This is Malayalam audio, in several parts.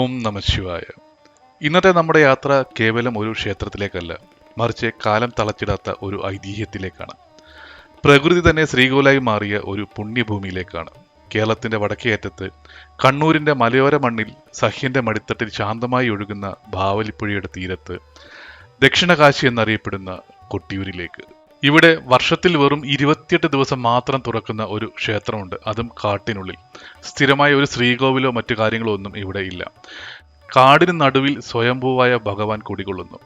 നമ ശിവായ. ഇന്നത്തെ നമ്മുടെ യാത്ര കേവലം ഒരു ക്ഷേത്രത്തിലേക്കല്ല മറിച്ച് കാലം തളച്ചിടാത്ത ഒരു ഐതിഹ്യത്തിലേക്കാണ്. പ്രകൃതി തന്നെ ശ്രീകോലായി മാറിയ ഒരു പുണ്യഭൂമിയിലേക്കാണ്. കേരളത്തിന്റെ വടക്കേയറ്റത്ത് കണ്ണൂരിന്റെ മലയോര മണ്ണിൽ സഹ്യന്റെ മടിത്തട്ടിൽ ശാന്തമായി ഒഴുകുന്ന ഭാവലിപ്പുഴയുടെ തീരത്ത് ദക്ഷിണകാശി എന്നറിയപ്പെടുന്ന കൊട്ടിയൂരിലേക്ക്. ഇവിടെ വർഷത്തിൽ വെറും ഇരുപത്തിയെട്ട് ദിവസം മാത്രം തുറക്കുന്ന ഒരു ക്ഷേത്രമുണ്ട്. അതും കാട്ടിനുള്ളിൽ. സ്ഥിരമായ ഒരു ശ്രീകോവിലോ മറ്റു കാര്യങ്ങളോ ഒന്നും ഇവിടെ ഇല്ല. കാടിന് നടുവിൽ സ്വയംഭൂവായ ഭഗവാൻ കുടികൊള്ളുന്നു.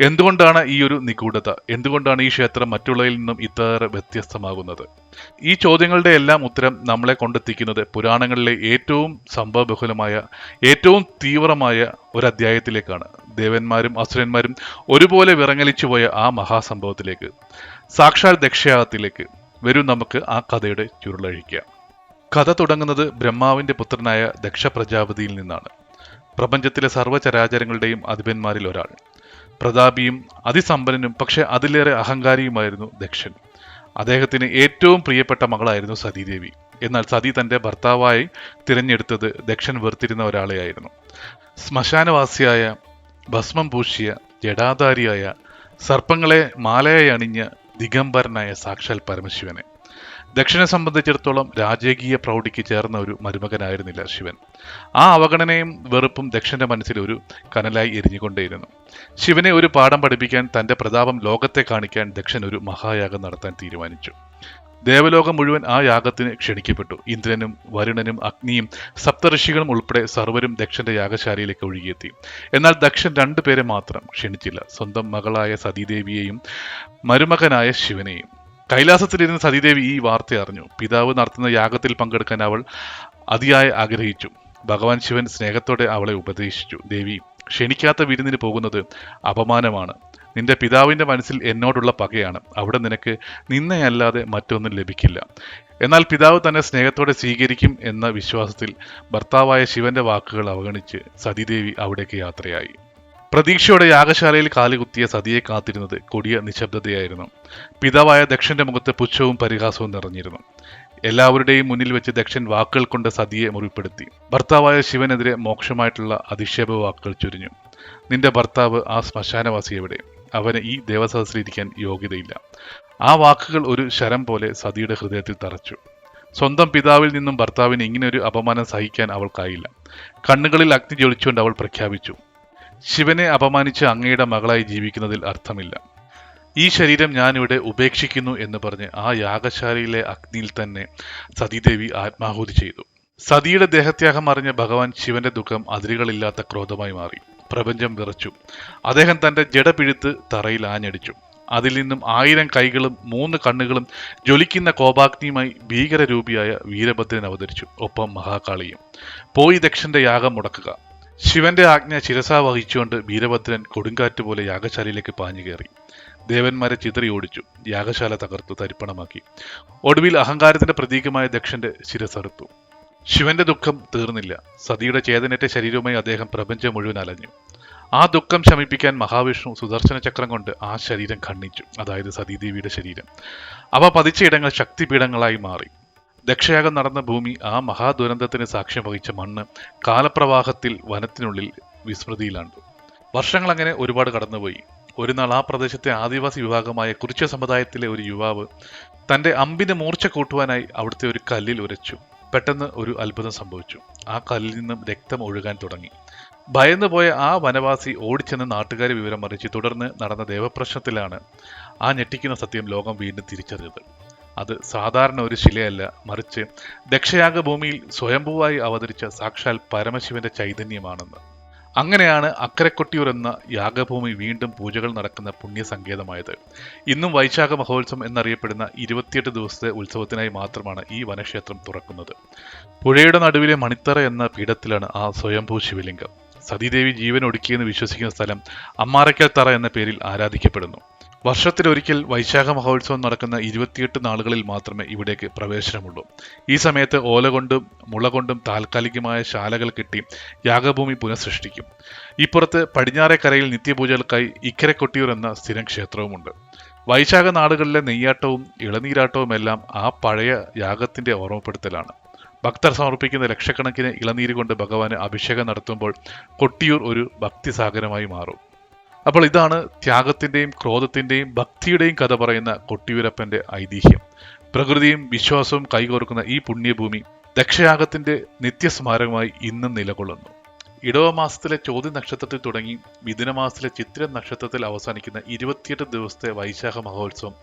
എന്തുകൊണ്ടാണ് ഈ ഒരു നിഗൂഢത? എന്തുകൊണ്ടാണ് ഈ ക്ഷേത്രം മറ്റുള്ളവയിൽ നിന്നും ഇത്ര വ്യത്യസ്തമാകുന്നത്? ഈ ചോദ്യങ്ങളുടെ എല്ലാം ഉത്തരം നമ്മളെ കൊണ്ടെത്തിക്കുന്നത് പുരാണങ്ങളിലെ ഏറ്റവും സംഭവബഹുലമായ ഏറ്റവും തീവ്രമായ ഒരു അധ്യായത്തിലേക്കാണ് ദേവന്മാരും അസുരന്മാരും ഒരുപോലെ വിറങ്ങലിച്ചു പോയ ആ മഹാസംഭവത്തിലേക്ക് സാക്ഷാൽ ദക്ഷയാഗത്തിലേക്ക് വരും നമുക്ക് ആ കഥയുടെ ചുരുളഴിക്കാം കഥ തുടങ്ങുന്നത് ബ്രഹ്മാവിന്റെ പുത്രനായ ദക്ഷ പ്രജാപതിയിൽ നിന്നാണ്. പ്രപഞ്ചത്തിലെ സർവചരാചരങ്ങളുടെയും അധിപന്മാരിൽ ഒരാൾ. പ്രതാപിയും അതിസമ്പന്നനും പക്ഷെ അതിലേറെ അഹങ്കാരിയുമായിരുന്നു ദക്ഷൻ. അദ്ദേഹത്തിന് ഏറ്റവും പ്രിയപ്പെട്ട മകളായിരുന്നു സതീദേവി. എന്നാൽ സതി തന്റെ ഭർത്താവായി തിരഞ്ഞെടുത്തത് ദക്ഷൻ വെറുത്തിരുന്ന ഒരാളെയായിരുന്നു. ശ്മശാനവാസിയായ ഭസ്മം പൂശിയ ജടാധാരിയായ സർപ്പങ്ങളെ മാലയായി അണിഞ്ഞ ദിഗംബരനായ സാക്ഷാൽ പരമശിവനെ. ദക്ഷിണെ സംബന്ധിച്ചിടത്തോളം രാജകീയ പ്രൗഢിക്ക് ചേർന്ന ഒരു മരുമകനായിരുന്നില്ല ശിവൻ. ആ അവഗണനയും വെറുപ്പും ദക്ഷന്റെ മനസ്സിൽ ഒരു കനലായി എരിഞ്ഞുകൊണ്ടേയിരുന്നു. ശിവനെ ഒരു പാഠം പഠിപ്പിക്കാൻ തന്റെ പ്രതാപം ലോകത്തെ കാണിക്കാൻ ദക്ഷൻ ഒരു മഹായാഗം നടത്താൻ തീരുമാനിച്ചു. ദേവലോകം മുഴുവൻ ആ യാഗത്തിന് ക്ഷണിക്കപ്പെട്ടു. ഇന്ദ്രനും വരുണനും അഗ്നിയും സപ്തഋഷികളും ഉൾപ്പെടെ സർവരും ദക്ഷന്റെ യാഗശാലയിലേക്ക് ഒഴുകിയെത്തി. എന്നാൽ ദക്ഷൻ രണ്ടുപേരെ മാത്രം ക്ഷണിച്ചില്ല. സ്വന്തം മകളായ സതീദേവിയെയും മരുമകനായ ശിവനെയും. കൈലാസത്തിലിരുന്ന് സതീദേവി ഈ വാർത്ത അറിഞ്ഞു. പിതാവ് നടത്തുന്ന യാഗത്തിൽ പങ്കെടുക്കാൻ അവൾ അതിയായി ആഗ്രഹിച്ചു. ഭഗവാൻ ശിവൻ സ്നേഹത്തോടെ അവളെ ഉപദേശിച്ചു. ദേവി ക്ഷണിക്കാത്ത വിരുന്നിന് പോകുന്നത് അപമാനമാണ്. നിന്റെ പിതാവിന്റെ മനസ്സിൽ എന്നോടുള്ള പകയാണ്. അവിടെ നിനക്ക് നിന്നെയല്ലാതെ മറ്റൊന്നും ലഭിക്കില്ല. എന്നാൽ പിതാവ് തന്നെ സ്നേഹത്തോടെ സ്വീകരിക്കും എന്ന വിശ്വാസത്തിൽ ഭർത്താവായ ശിവന്റെ വാക്കുകൾ അവഗണിച്ച് സതീദേവി അവിടേക്ക് യാത്രയായി. പ്രതീക്ഷയോടെ യാഗശാലയിൽ കാലുകുത്തിയ സതിയെ കാത്തിരുന്നത് കൊടിയ നിശബ്ദതയായിരുന്നു. പിതാവായ ദക്ഷന്റെ മുഖത്ത് പുച്ഛവും പരിഹാസവും നിറഞ്ഞിരുന്നു. എല്ലാവരുടെയും മുന്നിൽ വെച്ച് ദക്ഷൻ വാക്കുകൾ കൊണ്ട് സതിയെ മുറിപ്പെടുത്തി. ഭർത്താവായ ശിവനെതിരെ മോക്ഷമായിട്ടുള്ള അധിക്ഷേപ വാക്കുകൾ ചുരിഞ്ഞു. നിന്റെ ഭർത്താവ് ആ ശ്മശാനവാസി എവിടെ? അവന് ഈ ദേവസദസ്സിലിരിക്കാൻ യോഗ്യതയില്ല. ആ വാക്കുകൾ ഒരു ശരം പോലെ സതിയുടെ ഹൃദയത്തിൽ തറച്ചു. സ്വന്തം പിതാവിൽ നിന്നും ഭർത്താവിന് ഇങ്ങനെ ഒരു അപമാനം സഹിക്കാൻ അവൾക്കായില്ല. കണ്ണുകളിൽ അഗ്നി ജ്വലിച്ചുകൊണ്ട് അവൾ പ്രഖ്യാപിച്ചു. ശിവനെ അപമാനിച്ച് അങ്ങയുടെ മകളായി ജീവിക്കുന്നതിൽ അർത്ഥമില്ല. ഈ ശരീരം ഞാനിവിടെ ഉപേക്ഷിക്കുന്നു എന്ന് പറഞ്ഞ് ആ യാഗശാലയിലെ അഗ്നിയിൽ തന്നെ സതീദേവി ആത്മാഹുതി ചെയ്തു. സതിയുടെ ദേഹത്യാഗം അറിഞ്ഞ ഭഗവാൻ ശിവന്റെ ദുഃഖം അതിരുകളില്ലാത്ത ക്രോധമായി മാറി. പ്രപഞ്ചം വിറച്ചു. അദ്ദേഹം തന്റെ ജഡ പിഴുത്ത് തറയിൽ ആഞ്ഞടിച്ചു. അതിൽ നിന്നും ആയിരം കൈകളും മൂന്ന് കണ്ണുകളും ജ്വലിക്കുന്ന കോപാഗ്നിയുമായി ഭീകരരൂപിയായ വീരഭദ്രൻ അവതരിച്ചു. ഒപ്പം മഹാകാളിയും. പോയി ദക്ഷന്റെ യാഗം മുടക്കുക. ശിവന്റെ ആജ്ഞ ശിരസ വഹിച്ചുകൊണ്ട് വീരഭദ്രൻ കൊടുങ്കാറ്റ് പോലെ യാഗശാലയിലേക്ക് പാഞ്ഞു കയറി. ദേവന്മാരെ ചിതറി ഓടിച്ചു. യാഗശാല തകർത്തു തരിപ്പണമാക്കി. ഒടുവിൽ അഹങ്കാരത്തിന്റെ പ്രതീകമായ ദക്ഷന്റെ ശിരസറുത്തു. ശിവന്റെ ദുഃഖം തീർന്നില്ല. സതിയുടെ ചേതനേറ്റ ശരീരവുമായി അദ്ദേഹം പ്രപഞ്ചം മുഴുവൻ അലഞ്ഞു. ആ ദുഃഖം ശമിപ്പിക്കാൻ മഹാവിഷ്ണു സുദർശന ചക്രം കൊണ്ട് ആ ശരീരം ഖണ്ഡിച്ചു. അതായത് സതീദേവിയുടെ ശരീരം. അവ പതിച്ച ഇടങ്ങൾ ശക്തിപീഠങ്ങളായി മാറി. ദക്ഷയാഗം നടന്ന ഭൂമി ആ മഹാദുരന്തത്തിന് സാക്ഷ്യം വഹിച്ച മണ്ണ് കാലപ്രവാഹത്തിൽ വനത്തിനുള്ളിൽ വിസ്മൃതിയിലാണ്ടു വർഷങ്ങൾ അങ്ങനെ ഒരുപാട് കടന്നുപോയി. ഒരു നാൾ ആ പ്രദേശത്തെ ആദിവാസി വിഭാഗമായ കുറിച്ച സമുദായത്തിലെ ഒരു യുവാവ് തന്റെ അമ്പിന് മൂർച്ച കൂട്ടുവാനായി അവിടുത്തെ ഒരു കല്ലിൽ ഉരച്ചു. പെട്ടെന്ന് ഒരു അത്ഭുതം സംഭവിച്ചു. ആ കല്ലിൽ നിന്നും രക്തം ഒഴുകാൻ തുടങ്ങി. ഭയന്നുപോയ ആ വനവാസി ഓടിച്ചെന്ന് നാട്ടുകാരെ വിവരം അറിയിച്ച് തുടർന്ന് നടന്ന ദേവപ്രശ്നത്തിലാണ് ആ ഞെട്ടിക്കുന്ന സത്യം ലോകം വീണ്ടും തിരിച്ചറിഞ്ഞത്. അത് സാധാരണ ഒരു ശിലയല്ല മറിച്ച് ദക്ഷയാഗഭൂമിയിൽ സ്വയംഭൂവായി അവതരിച്ച സാക്ഷാൽ പരമശിവന്റെ ചൈതന്യമാണെന്ന്. അങ്ങനെയാണ് അക്കരക്കൊട്ടിയൂർ എന്ന യാഗഭൂമി വീണ്ടും പൂജകൾ നടക്കുന്ന പുണ്യസങ്കേതമായത്. ഇന്നും വൈശാഖ മഹോത്സവം എന്നറിയപ്പെടുന്ന ഇരുപത്തിയെട്ട് ദിവസത്തെ ഉത്സവത്തിനായി മാത്രമാണ് ഈ വനക്ഷേത്രം തുറക്കുന്നത്. പുഴയുടെ നടുവിലെ മണിത്തറ എന്ന പീഠത്തിലാണ് ആ സ്വയംഭൂ ശിവലിംഗം. സതീദേവി ജീവൻ ഒടുക്കിയെന്ന് വിശ്വസിക്കുന്ന സ്ഥലം അമ്മാറയ്ക്കൽ തറ എന്ന പേരിൽ ആരാധിക്കപ്പെടുന്നു. വർഷത്തിലൊരിക്കൽ വൈശാഖ മഹോത്സവം നടക്കുന്ന ഇരുപത്തിയെട്ട് നാളുകളിൽ മാത്രമേ ഇവിടേക്ക് പ്രവേശനമുള്ളൂ. ഈ സമയത്ത് ഓല കൊണ്ടും മുള കൊണ്ടും താൽക്കാലികമായ ശാലകൾ കെട്ടി യാഗഭൂമി പുനഃസൃഷ്ടിക്കും. ഇപ്പുറത്ത് പടിഞ്ഞാറേക്കരയിൽ നിത്യപൂജകൾക്കായി ഇക്കരെ കൊട്ടിയൂർ എന്ന സ്ഥിരം ക്ഷേത്രവുമുണ്ട്. വൈശാഖ നാടുകളിലെ നെയ്യാട്ടവും ഇളനീരാട്ടവും എല്ലാം ആ പഴയ യാഗത്തിന്റെ ഓർമ്മപ്പെടുത്തലാണ്. ഭക്തർ സമർപ്പിക്കുന്ന ലക്ഷക്കണക്കിന് ഇളനീര് കൊണ്ട് ഭഗവാന് അഭിഷേകം നടത്തുമ്പോൾ കൊട്ടിയൂർ ഒരു ഭക്തിസാഗരമായി മാറും. അപ്പോൾ ഇതാണ് ത്യാഗത്തിന്റെയും ക്രോധത്തിന്റെയും ഭക്തിയുടെയും കഥ പറയുന്ന കൊട്ടിയൂരപ്പന്റെ ഐതിഹ്യം. പ്രകൃതിയും വിശ്വാസവും കൈകോർക്കുന്ന ഈ പുണ്യഭൂമി ദക്ഷയാഗത്തിന്റെ നിത്യസ്മാരകമായി ഇന്നും നിലകൊള്ളുന്നു. ഇടവ മാസത്തിലെ ചോദ്യ നക്ഷത്രത്തിൽ തുടങ്ങി മിഥുന മാസത്തിലെ ചിത്ര നക്ഷത്രത്തിൽ അവസാനിക്കുന്ന ഇരുപത്തിയെട്ട് ദിവസത്തെ വൈശാഖ മഹോത്സവം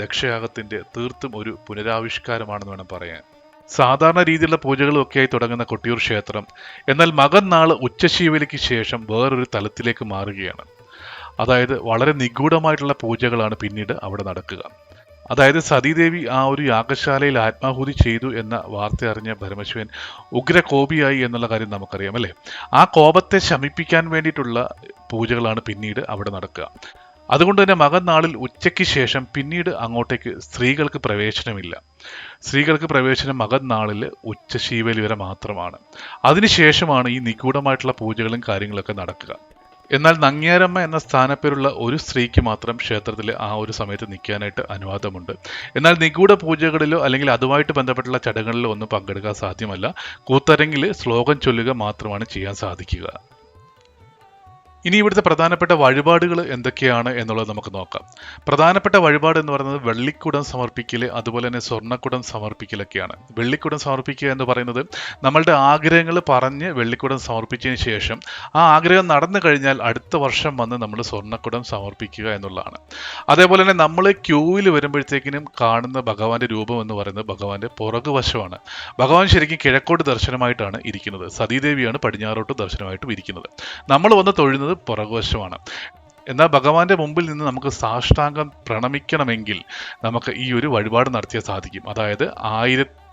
ദക്ഷയാഗത്തിന്റെ തീർത്തും ഒരു പുനരാവിഷ്കാരമാണെന്ന് വേണം പറയാൻ. സാധാരണ രീതിയിലുള്ള പൂജകളും ഒക്കെയായി തുടങ്ങുന്ന കൊട്ടിയൂർ ക്ഷേത്രം എന്നാൽ മകൻ നാൾ ഉച്ചശീവലിക്ക് ശേഷം വേറൊരു തലത്തിലേക്ക് മാറുകയാണ്. അതായത് വളരെ നിഗൂഢമായിട്ടുള്ള പൂജകളാണ് പിന്നീട് അവിടെ നടക്കുക. അതായത് സതീദേവി ആ ഒരു യാഗശാലയിൽ ആത്മാഹുതി ചെയ്തു എന്ന വാർത്ത അറിഞ്ഞ പരമശിവൻ ഉഗ്രകോപിയായി എന്നുള്ള കാര്യം നമുക്കറിയാം അല്ലേ? ആ കോപത്തെ ശമിപ്പിക്കാൻ വേണ്ടിയിട്ടുള്ള പൂജകളാണ് പിന്നീട് അവിടെ നടക്കുക. അതുകൊണ്ട് തന്നെ മകൻ നാളിൽ ഉച്ചയ്ക്ക് ശേഷം പിന്നീട് അങ്ങോട്ടേക്ക് സ്ത്രീകൾക്ക് പ്രവേശനമില്ല. സ്ത്രീകൾക്ക് പ്രവേശനം നാളിൽ ഉച്ചശീവലി വരെ മാത്രമാണ്. അതിനുശേഷമാണ് ഈ നിഗൂഢമായിട്ടുള്ള പൂജകളും കാര്യങ്ങളൊക്കെ നടക്കുക. എന്നാൽ നങ്ങ്യാരമ്മ എന്ന സ്ഥാനപ്പേരുള്ള ഒരു സ്ത്രീക്ക് മാത്രം ക്ഷേത്രത്തിൽ ആ ഒരു സമയത്ത് നിൽക്കാനായിട്ട് അനുവാദമുണ്ട്. എന്നാൽ നിഗൂഢ പൂജകളിലോ അല്ലെങ്കിൽ അതുമായിട്ട് ബന്ധപ്പെട്ടുള്ള ചടങ്ങുകളിലോ ഒന്നും പങ്കെടുക്കാൻ സാധ്യമല്ല. കൂത്തരങ്ങിൽ ശ്ലോകം ചൊല്ലുക മാത്രമാണ് ചെയ്യാൻ സാധിക്കുക. ഇനി ഇവിടുത്തെ പ്രധാനപ്പെട്ട വഴിപാടുകൾ എന്തൊക്കെയാണ് എന്നുള്ളത് നമുക്ക് നോക്കാം. പ്രധാനപ്പെട്ട വഴിപാട് എന്ന് പറയുന്നത് വെള്ളിക്കുടം സമർപ്പിക്കൽ അതുപോലെ തന്നെ സ്വർണക്കുടം സമർപ്പിക്കലൊക്കെയാണ്. വെള്ളിക്കുടം സമർപ്പിക്കുക എന്ന് പറയുന്നത് നമ്മളുടെ ആഗ്രഹങ്ങൾ പറഞ്ഞ് വെള്ളിക്കുടം സമർപ്പിച്ചതിന് ശേഷം ആ ആഗ്രഹം നടന്നു കഴിഞ്ഞാൽ അടുത്ത വർഷം വന്ന് നമ്മൾ സ്വർണക്കുടം സമർപ്പിക്കുക എന്നുള്ളതാണ്. അതേപോലെ തന്നെ നമ്മൾ ക്യൂവിൽ വരുമ്പോഴത്തേക്കിനും കാണുന്ന ഭഗവാന്റെ രൂപം എന്ന് പറയുന്നത് ഭഗവാന്റെ പുറകുവശമാണ് ഭഗവാൻ ശരിക്കും കിഴക്കോട്ട് ദർശനമായിട്ടാണ് ഇരിക്കുന്നത്. സതീദേവിയാണ് പടിഞ്ഞാറോട്ട് ദർശനമായിട്ടും ഇരിക്കുന്നത്. നമ്മൾ വന്ന് തൊഴുന്നത് പുറകുവശമാണ്. എന്നാൽ ഭഗവാന്റെ മുമ്പിൽ നിന്ന് നമുക്ക് സാഷ്ടാംഗം പ്രണമിക്കണമെങ്കിൽ നമുക്ക് ഈ ഒരു വഴിപാട് നടത്തിയാൽ സാധിക്കും. അതായത് ആയിരത്തി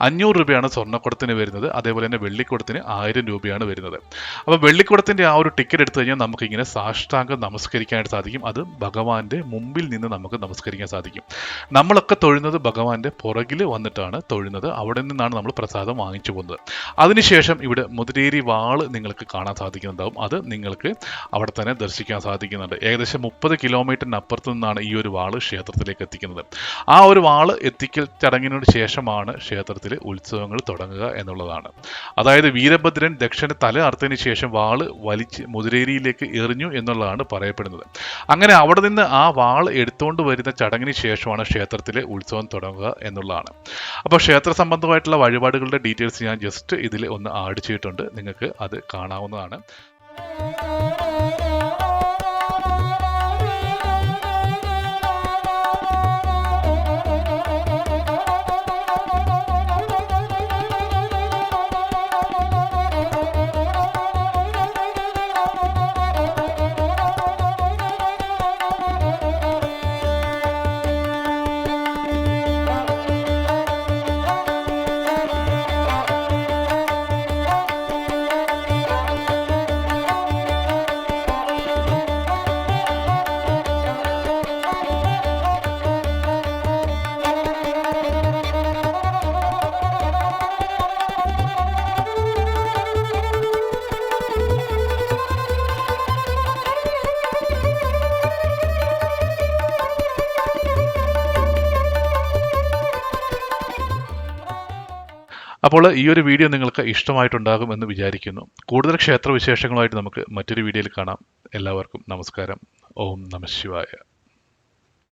അഞ്ഞൂറ് രൂപയാണ് സ്വർണക്കുടത്തിന് വരുന്നത്. അതേപോലെ തന്നെ വെള്ളിക്കുടത്തിന് ആയിരം രൂപയാണ് വരുന്നത്. അപ്പോൾ വെള്ളിക്കുടത്തിന്റെ ആ ഒരു ടിക്കറ്റ് എടുത്തു കഴിഞ്ഞാൽ നമുക്ക് ഇങ്ങനെ സാഷ്ടാംഗം നമസ്കരിക്കാനായിട്ട് സാധിക്കും. അത് ഭഗവാന്റെ മുമ്പിൽ നിന്ന് നമുക്ക് നമസ്കരിക്കാൻ സാധിക്കും. നമ്മളൊക്കെ തൊഴുന്നത് ഭഗവാന്റെ പുറകിൽ വന്നിട്ടാണ് തൊഴുന്നത്. അവിടെ നിന്നാണ് നമ്മൾ പ്രസാദം വാങ്ങിച്ചു പോകുന്നത്. അതിനുശേഷം ഇവിടെ മുതിരേരി വാൾ നിങ്ങൾക്ക് കാണാൻ സാധിക്കുന്നുണ്ടാവും അത് നിങ്ങൾക്ക് അവിടെ തന്നെ ദർശിക്കാൻ സാധിക്കുന്നുണ്ട്. ഏകദേശം മുപ്പത് കിലോമീറ്ററിന് അപ്പുറത്ത് നിന്നാണ് ഈ ഒരു വാൾ ക്ഷേത്രത്തിലേക്ക് എത്തിക്കുന്നത്. ആ ഒരു വാൾ എത്തിക്കൽ ചടങ്ങിനോട് ശേഷമാണ് ക്ഷേത്രത്തിലെ ഉത്സവങ്ങൾ തുടങ്ങുക എന്നുള്ളതാണ്. അതായത് വീരഭദ്രൻ ദക്ഷിണ തല അർത്തതിന് ശേഷം വാൾ വലിച്ച് മുതിരേരിയിലേക്ക് എറിഞ്ഞു എന്നുള്ളതാണ് പറയപ്പെടുന്നത്. അങ്ങനെ അവിടെ നിന്ന് ആ വാൾ എടുത്തുകൊണ്ട് വരുന്ന ചടങ്ങിന് ശേഷമാണ് ക്ഷേത്രത്തിലെ ഉത്സവം തുടങ്ങുക എന്നുള്ളതാണ്. അപ്പോൾ ക്ഷേത്ര സംബന്ധമായിട്ടുള്ള വഴിപാടുകളുടെ ഡീറ്റെയിൽസ് ഞാൻ ജസ്റ്റ് ഇതിൽ ഒന്ന് ആഡ് ചെയ്തിട്ടുണ്ട്. നിങ്ങൾക്ക് അത് കാണാവുന്നതാണ്. അപ്പോൾ ഈ ഒരു വീഡിയോ നിങ്ങൾക്ക് ഇഷ്ടമായിട്ടുണ്ടാകും എന്ന് വിചാരിക്കുന്നു. കൂടുതൽ ക്ഷേത്ര വിശേഷങ്ങളുമായിട്ട് നമുക്ക് മറ്റൊരു വീഡിയോയിൽ കാണാം. എല്ലാവർക്കും നമസ്കാരം. ഓം നമ ശിവായ.